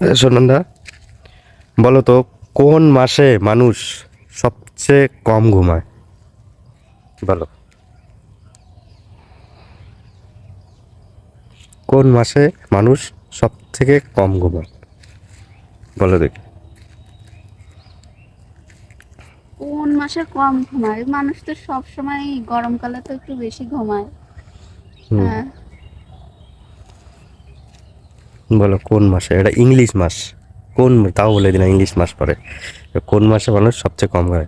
সোনন্দা বলো তো কোন মাসে মানুষ সবচেয়ে কম ঘুমায়? বলো। কোন মাসে মানুষ সব থেকে কম ঘুমায়? বলো দেখি। কোন মাসে কম ঘুমায়? মানুষ তো সব সময় গরমকালে তো একটু বেশি ঘুমায়। হ্যাঁ। বলো কোন মাসে? এটা ইংলিশ মাস। কোন তাও বলে দিলাম ইংলিশ মাস পরে। কোন মাসে মানুষ সবচেয়ে কম ঘুমায়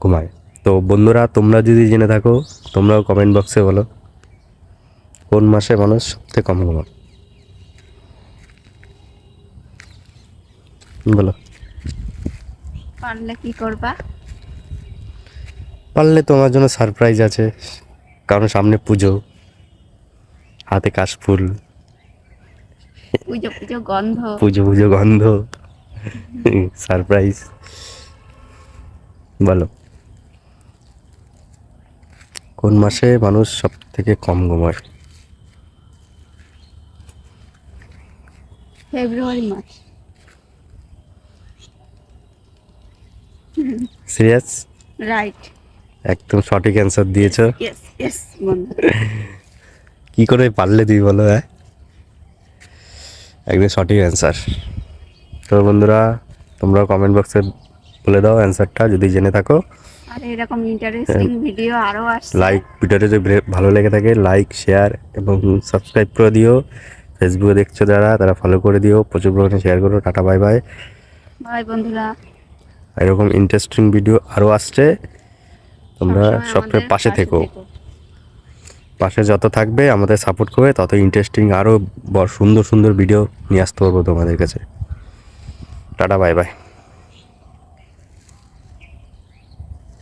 ঘুমায়। তো বন্ধুরা তোমরা যদি জেনে থাকো তোমরাও কমেন্ট বক্সে বলো কোন মাসে মানুষ সবচেয়ে কম ঘুমায়? বলো। পারলে কি করবা? পারলে তোমার জন্য সারপ্রাইজ আছে। কারণ সামনে পুজো হাতে কাশফুল পুজো পুজো গন্ধ। পুজো পুজো গন্ধ। সারপ্রাইজ বলো। কোন মাসে মানুষ সব থেকে কম ঘুমায়? ফেব্রুয়ারি মাস। সিরিয়াস রাইট একদম সঠিক অ্যান্সার দিয়েছ। কি করে পারলে তুই বলো হ্যাঁ? একদম সঠিক অ্যান্সার তো বন্ধুরা তোমরা কমেন্ট বক্সে বলে দাও অ্যান্সারটা যদি জেনে থাকো। আর এরকম ইন্টারেস্টিং ভিডিও আরও আসছে। লাইক ভিডিওটা যদি ভালো লেগে থাকে লাইক শেয়ার এবং সাবস্ক্রাইব করে দিও। ফেসবুকে দেখছ যারা তারা ফলো করে দিও। প্রচুর পরিমাণে শেয়ার করো। টাটা বাই বাই বাই বন্ধুরা। এরকম ইন্টারেস্টিং ভিডিও আরও আসছে। তোমরা সবসময় পাশে থেকো। পাশে যত থাকবে, আমাদের সাপোর্ট করবে, তত ইন্টারেস্টিং আরও সুন্দর সুন্দর ভিডিও নিয়ে আসতে পারব তোমাদের কাছে। Tata bye bye